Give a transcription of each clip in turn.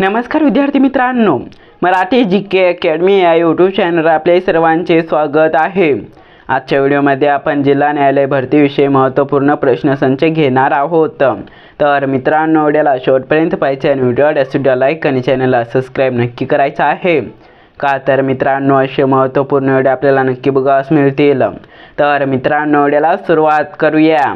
नमस्कार विद्यार्थी मित्रांनो मराठी जी के अकॅडमी या यूट्यूब चॅनलवर आपले सर्वांचे स्वागत आहे. आजच्या व्हिडिओमध्ये आपण जिल्हा न्यायालय भरतीविषयी महत्त्वपूर्ण प्रश्नसंच घेणार आहोत. तर मित्रांनो व्हिडिओला शेवटपर्यंत पाहिजे आणि व्हिडिओ व्हिडिओ लाईक आणि चॅनलला सबस्क्राईब नक्की करायचं आहे. का तर मित्रांनो असे महत्त्वपूर्ण व्हिडिओ आपल्याला नक्की बघावस मिळतील. तर मित्रांनो व्हिडिओला सुरुवात करूया.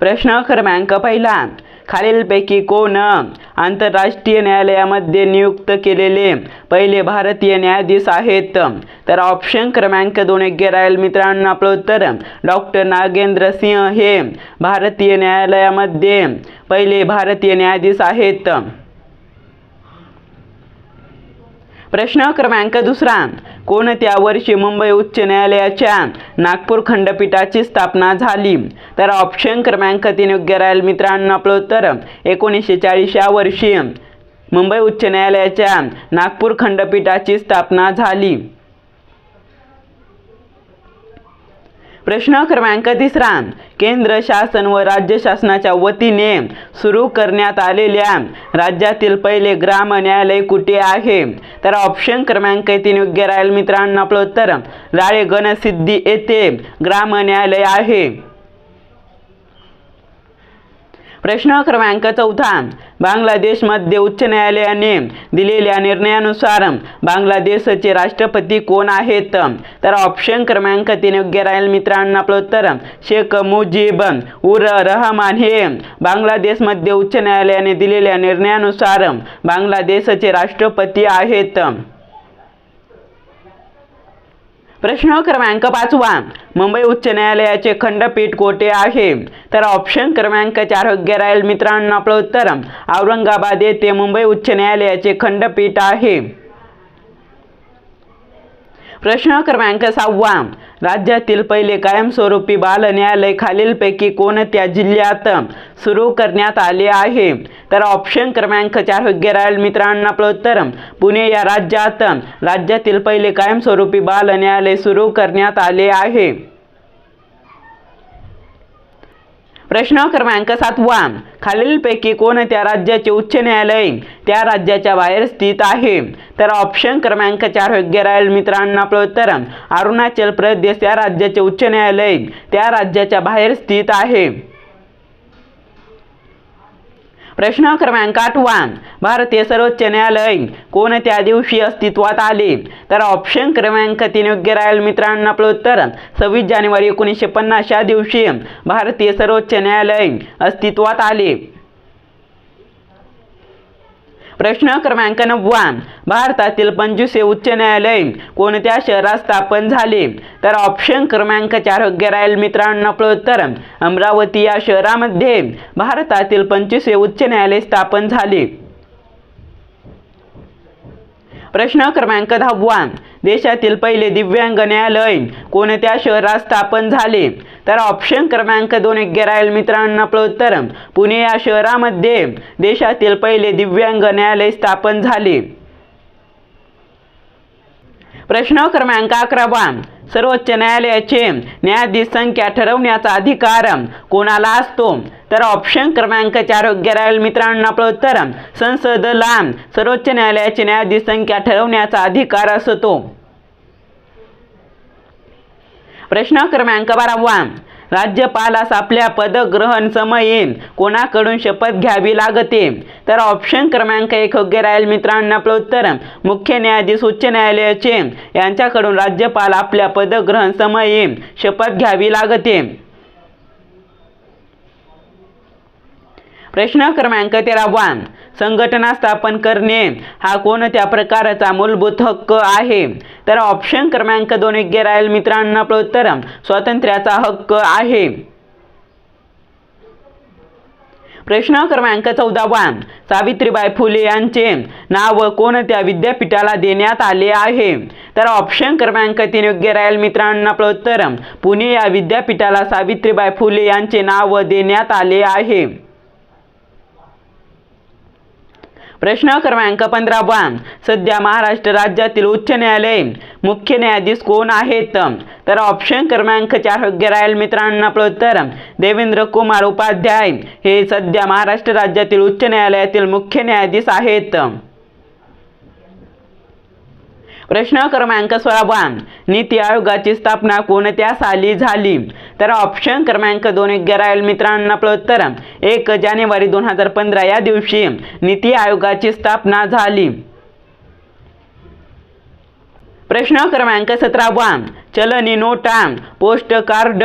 प्रश्न क्रमांक पहिला. खालीलपैकी कोण? आंतरराष्ट्रीय न्यायालयामध्ये नियुक्त केलेले पहिले भारतीय न्यायाधीश आहेत. तर ऑप्शन क्रमांक दोन योग्य राहील मित्रांनो आपलं उत्तर. डॉक्टर नागेंद्र सिंह हे भारतीय न्यायालयामध्ये पहिले भारतीय न्यायाधीश आहेत. प्रश्न क्रमांक दुसरा. कोणत्या वर्षी मुंबई उच्च न्यायालयाच्या नागपूर खंडपीठाची स्थापना झाली? तर ऑप्शन क्रमांक तीन योग्य राहील मित्रांनो आपलं उत्तर. एकोणीसशे चाळीस या वर्षी मुंबई उच्च न्यायालयाच्या नागपूर खंडपीठाची स्थापना झाली. प्रश्न क्रमांक तिसरा. केंद्र शासन व राज्य शासनाच्या वतीने सुरू करण्यात आलेल्या राज्यातील पहिले ग्राम न्यायालय कुठे आहे? तर ऑप्शन क्रमांक तीन योग्य राहील मित्रांनो आपलं उत्तर. राळे गणसिद्धी येथे ग्राम न्यायालय आहे. प्रश्न क्रमांक चौथा. बांगलादेशमध्ये उच्च न्यायालयाने दिलेल्या निर्णयानुसार बांगलादेशचे राष्ट्रपती कोण आहेत? तर ऑप्शन क्रमांक तीन योग्य राहील मित्रांनो आपलं उत्तर. शेख मुजीब उर रहमान हे बांगलादेशमध्ये उच्च न्यायालयाने दिलेल्या निर्णयानुसार बांगलादेशचे राष्ट्रपती आहेत. प्रश्न क्रमांक पाचवा मुंबई उच्च न्यायालयाचे खंडपीठ कोठे आहे? तर ऑप्शन क्रमांक चार योग्य राहील मित्रांनो आपलं उत्तर. औरंगाबाद येथे मुंबई उच्च न्यायालयाचे खंडपीठ आहे. प्रश्न क्रमांक सहावा. राज्यातील पहिले कायमस्वरूपी बाल न्यायालय खालीलपैकी कोणत्या जिल्ह्यात सुरू करण्यात आले आहे? तर ऑप्शन क्रमांक चार योग्य राहील मित्रांना आपलं उत्तर. पुणे या राज्यात राज्यातील पहिले कायमस्वरूपी बाल न्यायालय सुरू करण्यात आले आहे. प्रश्न क्रमांक सातवा. खालीलपैकी कोणत्या राज्याचे उच्च न्यायालय? त्या राज्याच्या बाहेर स्थित आहे. तर ऑप्शन क्रमांक चार योग्य राहील मित्रांनो आपलं उत्तर. अरुणाचल प्रदेश या राज्याचे उच्च न्यायालय. त्या राज्याच्या बाहेर स्थित आहे. प्रश्न क्रमांक आठवान भारतीय सर्वोच्च न्यायालय कोणत्या दिवशी अस्तित्वात आले? तर ऑप्शन क्रमांक तीन योग्य राहील मित्रांनो आपलं उत्तर. सव्वीस जानेवारी एकोणीसशे पन्नास या दिवशी भारतीय सर्वोच्च न्यायालय अस्तित्वात आले. प्रश्न क्रमांक नववा भारतातील पंचवीसे उच्च न्यायालय कोणत्या शहरात स्थापन झाले? तर ऑप्शन क्रमांक चार योग्य राहील मित्रांनो. आपलं उत्तर अमरावती या शहरामध्ये भारतातील पंचवीसशे उच्च न्यायालय स्थापन झाले. प्रश्न क्रमांक दहावा. देशातील पहिले दिव्यांग न्यायालय कोणत्या शहरात स्थापन झाले? तर ऑप्शन क्रमांक दोन योग्य राहील मित्रांनो आपलं उत्तर. पुणे या शहरामध्ये देशातील पहिले दिव्यांग न्यायालय स्थापन झाले. प्रश्न क्रमांक अकरावा सर्वोच्च न्यायालयाचे न्यायाधीश संख्या ठरवण्याचा अधिकार कोणाला असतो? तर ऑप्शन क्रमांक चार योग्य राहील. मित्रांनो आपलं उत्तर संसदला सर्वोच्च न्यायालयाचे न्यायाधीश संख्या ठरवण्याचा अधिकार असतो. प्रश्न क्रमांक बारावा. राज्यपालास आपल्या पदग्रहण समये कोणाकडून शपथ घ्यावी लागते? तर ऑप्शन क्रमांक एक योग्य राहील मित्रांनो आपलं उत्तर मुख्य न्यायाधीश उच्च न्यायालयाचे यांच्याकडून राज्यपाल आपल्या पदग्रहण समये शपथ घ्यावी लागते. प्रश्न क्रमांक तेरा वन. संघटना स्थापन करणे हा कोणत्या प्रकारचा मूलभूत हक्क आहे? तर ऑप्शन क्रमांक दोन योग्य राहील मित्रांनो आपलं उत्तर स्वातंत्र्याचा हक्क आहे. प्रश्न क्रमांक चौदावा सावित्रीबाई फुले यांचे नाव कोणत्या विद्यापीठाला देण्यात आले आहे? तर ऑप्शन क्रमांक तीन योग्य राहील मित्रांनो आपलं उत्तर पुणे या विद्यापीठाला सावित्रीबाई फुले यांचे नाव देण्यात आले आहे. प्रश्न क्रमांक पंधरावा सध्या महाराष्ट्र राज्यातील उच्च न्यायालय मुख्य न्यायाधीश कोण आहेत? तर ऑप्शन क्रमांक चार योग्य राहील मित्रांनो. आपलं उत्तर देवेंद्र कुमार उपाध्याय हे सध्या महाराष्ट्र राज्यातील उच्च न्यायालयातील मुख्य न्यायाधीश आहेत. प्रश्न क्रमांक सोळावा नीती आयोगाची स्थापना कोणत्या साली झाली? तर ऑप्शन क्रमांक दोन योग्य राहील मित्रांनो आपलं उत्तर एक जानेवारी दोन हजार पंधरा या दिवशी नीती आयोगाची स्थापना झाली. प्रश्न क्रमांक सतरावा. चलनी नोटा पोस्ट कार्ड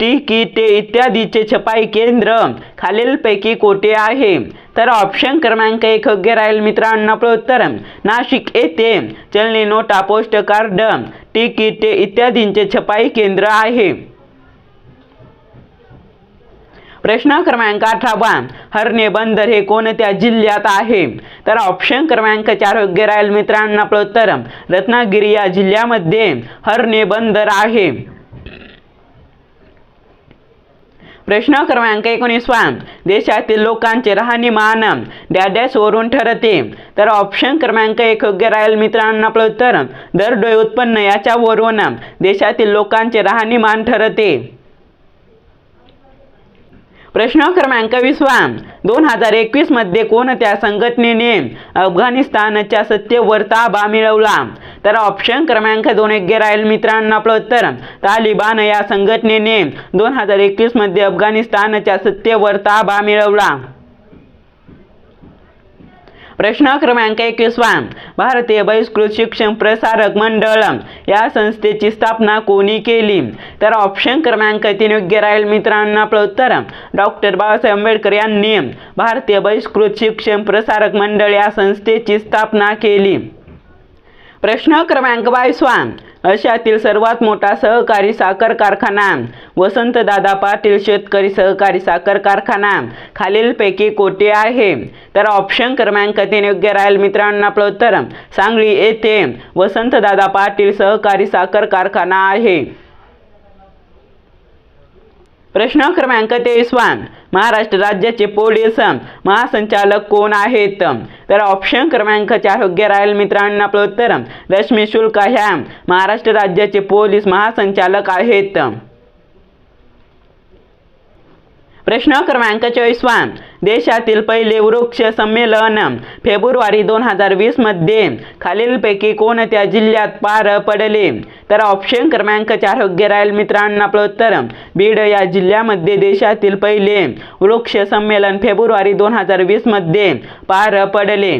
तिकिटे इत्यादीचे छपाई केंद्र खालीलपैकी कोठे आहे? तर ऑप्शन क्रमांक एक योग्य राहील मित्रांनो. आपलं उत्तर नाशिक येथे चलनी नोटा पोस्ट कार्ड तिकिटे इत्यादींचे छपाई केंद्र आहे. प्रश्न क्रमांक अठरावा हरणे बंदर हे कोणत्या जिल्ह्यात आहे? तर ऑप्शन क्रमांक चार योग्य राहील मित्रांना. आपलं उत्तर रत्नागिरी या जिल्ह्यामध्ये हरणे बंदर आहे. प्रश्न क्रमांक एकोणीसवा देशातील लोकांचे राहणीमान डॅडॅसवरून ठरते. तर ऑप्शन क्रमांक एक योग्य राहील मित्रांनो आपलं उत्तर. दरडोई उत्पन्न याच्यावरून. देशातील लोकांचे राहणीमान ठरते. प्रश्न क्रमांक विसवा दोन हजार एकवीसमध्ये कोणत्या संघटनेने अफगाणिस्तानच्या सत्तेवर ताबा मिळवला? तर ऑप्शन क्रमांक दोन योग्य राहील मित्रांनो आपलं उत्तर. तालिबान या संघटनेने दोन हजार एकवीसमध्ये अफगाणिस्तानच्या सत्तेवर ताबा मिळवला. प्रश्न क्रमांक एकवीसवा भारतीय बहिष्कृत शिक्षण प्रसारक मंडळ. या संस्थेची स्थापना कोणी केली? तर ऑप्शन क्रमांक तीन योग्य राहील मित्रांनो आपलं उत्तर. डॉक्टर बाबासाहेब आंबेडकर यांनी भारतीय बहिष्कृत शिक्षण प्रसारक मंडळ या संस्थेची स्थापना केली. प्रश्न क्रमांक बावीसवा अशातील सर्वात मोठा सहकारी साखर कारखाना. वसंतदादा पाटील शेतकरी सहकारी साखर कारखाना. खालीलपैकी कोठे आहे? तर ऑप्शन क्रमांक तीन योग्य राहील मित्रांनो आपलं उत्तर. सांगली येथे वसंतदादा पाटील सहकारी साखर कारखाना आहे. प्रश्न क्रमांक तेवीसवा महाराष्ट्र राज्याचे पोलीस महासंचालक कोण आहेत? तर ऑप्शन क्रमांक चार योग्य राहील मित्रांनो आपलं उत्तर रश्मी शुल्क ह्या. महाराष्ट्र राज्याचे पोलीस महासंचालक आहेत. प्रश्न क्रमांक चोवीसवा देशातील पहिले वृक्ष संमेलन फेब्रुवारी दोन हजार वीसमध्ये खालीलपैकी कोणत्या जिल्ह्यात पार पडले? तर ऑप्शन क्रमांक चार योग्य राहील मित्रांनो आपलं उत्तर. बीड या जिल्ह्यामध्ये देशातील पहिले वृक्ष संमेलन फेब्रुवारी दोन हजार वीसमध्ये पार पडले.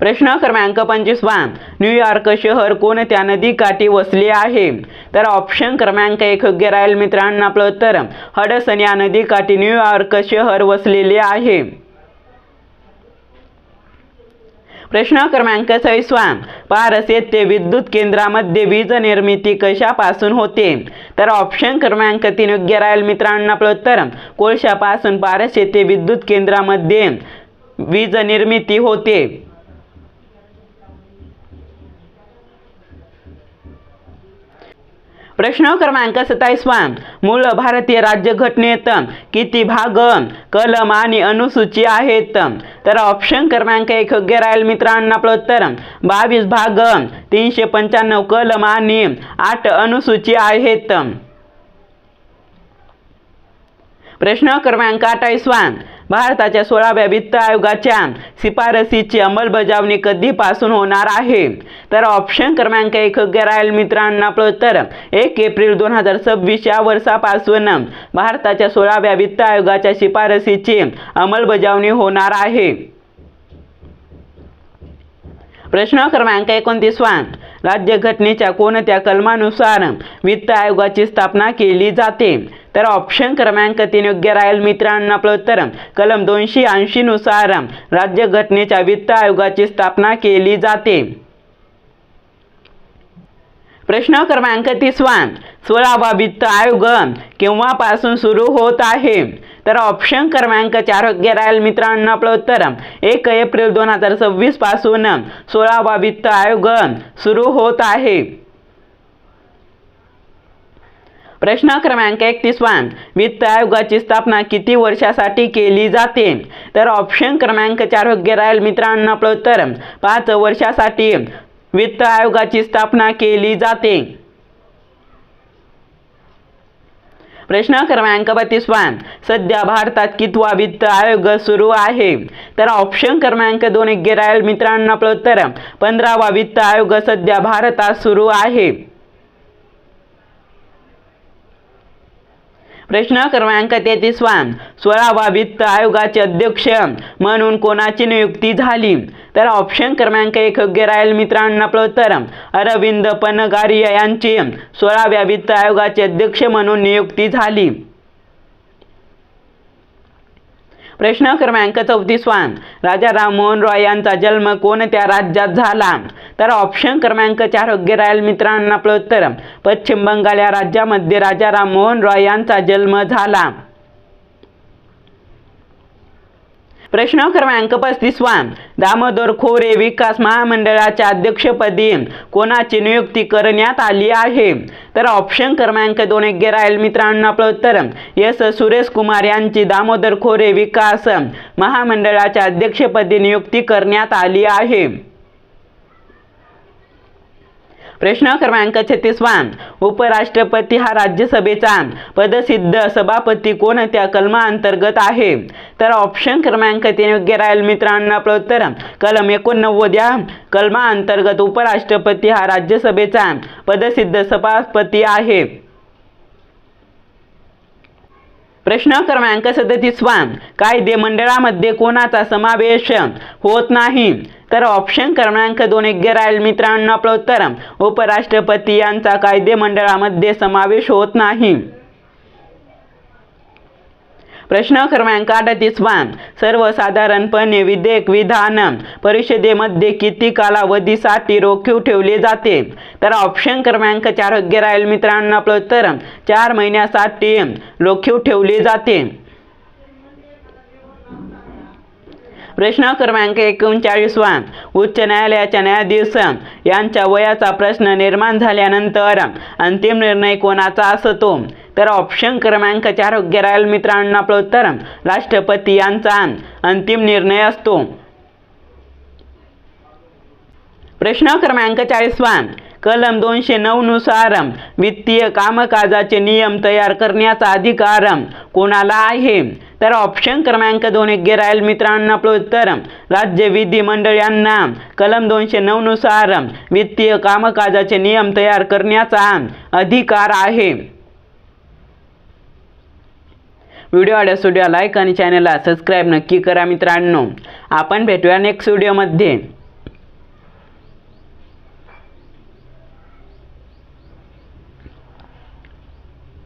प्रश्न क्रमांक पंचवीसवा न्यूयॉर्क शहर कोणत्या नदीकाठी वसले आहे. तर ऑप्शन क्रमांक एक योग्य राहील मित्रांनो आपलं उत्तर. हडसन या नदीकाठी न्यूयॉर्क शहर वसलेले आहे. प्रश्न क्रमांक सव्वीसवा. पारस येथे विद्युत केंद्रामध्ये वीज निर्मिती कशापासून होते? तर ऑप्शन क्रमांक तीन योग्य राहील मित्रांना आपलं उत्तर. कोळशापासून पारस येथे विद्युत केंद्रामध्ये वीज निर्मिती होते. प्रश्न क्रमांक सत्तावीसवा मूळ भारतीय राज्यघटनेत किती भाग कलम आणि अनुसूची आहेत तर ऑप्शन क्रमांक एक योग्य राहील मित्रांनो आपलं उत्तर बावीस भाग तीनशे पंच्याण्णव कलम आणि आठ अनुसूची आहेत प्रश्न क्रमांक अठ्ठावीसवा भारताच्या सोळाव्या वित्त आयोगाच्या शिफारसीची अंमलबजावणी कधीपासून होणार आहे? तर ऑप्शन क्रमांक एक गरायल मित्रांना तर एक एप्रिल दोन हजार सव्वीस या वर्षापासून भारताच्या सोळाव्या वित्त आयोगाच्या शिफारसीची अंमलबजावणी होणार आहे. प्रश्न क्रमांक एकोणतीसवा राज्यघटनेच्या कोणत्या कलमानुसार वित्त आयोगाची स्थापना केली जाते? तर ऑप्शन क्रमांक तीन योग्य राहील मित्रांनो आपलं उत्तर. कलम दोनशे ऐंशीनुसार राज्यघटनेच्या वित्त आयोगाची स्थापना केली जाते. प्रश्न क्रमांक तिसवा सोळावा वित्त आयोग केव्हापासून सुरू होत आहे? तर ऑप्शन क्रमांक चार योग्य राहील मित्रांनो आपलं उत्तर. एक एप्रिल दोन हजार सव्वीसपासून सोळावा वित्त आयोग सुरू होत आहे. प्रश्न क्रमांक एकतीसवा वित्त आयोगाची स्थापना किती वर्षासाठी केली जाते? तर ऑप्शन क्रमांक चार योग्य राहील मित्रांनो आपलं उत्तर. पाच वर्षासाठी वित्त आयोगाची स्थापना केली जाते. प्रश्न क्रमांक बत्तीसवा सध्या भारतात कितवा वित्त आयोग सुरू आहे? तर ऑप्शन क्रमांक दोन एक राहील मित्रांना आपलं उत्तर. पंधरावा वित्त आयोग सध्या भारतात सुरू आहे. प्रश्न क्रमांक तेहतीसवा सोळावा वित्त आयोगाचे अध्यक्ष. म्हणून कोणाची नियुक्ती झाली? तर ऑप्शन क्रमांक एक योग्य राहील मित्रांनो आपलं अरविंद पनगारिया यांची. सोळाव्या वित्त आयोगाचे अध्यक्ष म्हणून नियुक्ती झाली. प्रश्न क्रमांक चौतीसवा राजा राममोहन रॉय यांचा जन्म कोणत्या राज्यात झाला? तर ऑप्शन क्रमांक चार योग्य राहील मित्रांनो आपलं उत्तर. पश्चिम बंगाल या राज्यामध्ये राजा राममोहन रॉय यांचा जन्म झाला. प्रश्न क्रमांक पस्तीसवा दामोदर खोरे विकास महामंडळाच्या अध्यक्षपदी कोणाची नियुक्ती करण्यात आली आहे? तर ऑप्शन क्रमांक दोन योग्य राहील मित्रांनो आपलं उत्तर. एस. सुरेश कुमार यांची दामोदर खोरे विकास महामंडळाच्या अध्यक्षपदी नियुक्ती करण्यात आली आहे. प्रश्न क्रमांक छत्तीसवान. उपराष्ट्रपती हा राज्यसभेचा पदसिद्ध सभापती कोणत्या कलमाअंतर्गत आहे? तर ऑप्शन क्रमांक तीन योग्य राहील मित्रांनो आपलं उत्तर. कलम एकोणनव्वद या कलमाअंतर्गत उपराष्ट्रपती हा राज्यसभेचा पदसिद्ध सभापती आहे. प्रश्न क्रमांक सदतीसवा कायदे मंडळामध्ये कोणाचा समावेश होत नाही? तर ऑप्शन क्रमांक दोन योग्य राहील मित्रांनो आपलं उत्तर उपराष्ट्रपती यांचा कायदे मंडळामध्ये समावेश होत नाही. प्रश्न क्रमांक अडतीसवा सर्वसाधारणपणे विधेयक विधान परिषदेमध्ये किती कालावधीसाठी रोखीव ठेवले जाते? तर ऑप्शन क्रमांक चार योग्य राहील मित्रांनो आपलं उत्तर चार महिन्यासाठी रोखीव ठेवले जाते. प्रश्न क्रमांक एकोणचाळीसवा उच्च न्यायालयाच्या न्यायाधीश यांच्या वयाचा प्रश्न निर्माण झाल्यानंतर अंतिम निर्णय कोणाचा असतो? तर ऑप्शन क्रमांक चार योग्य राहील मित्रांनो आपलं उत्तर राष्ट्रपती यांचा अंतिम निर्णय असतो. प्रश्न क्रमांक चाळीसवा कलम दोनशे नऊ नुसार वित्तीय कामकाजाचे नियम तयार करण्याचा अधिकार कोणाला आहे? तर ऑप्शन क्रमांक दोन योग्य राहील मित्रांनो आपलं उत्तर. राज्य विधिमंडळ यांना कलम दोनशे नऊनुसार वित्तीय कामकाजाचे नियम तयार करण्याचा अधिकार आहे. व्हिडिओ आवडल्यास व्हिडिओ लाईक आणि चॅनलला सबस्क्राईब नक्की करा मित्रांनो. आपण भेटूया नेक्स्ट व्हिडिओमध्ये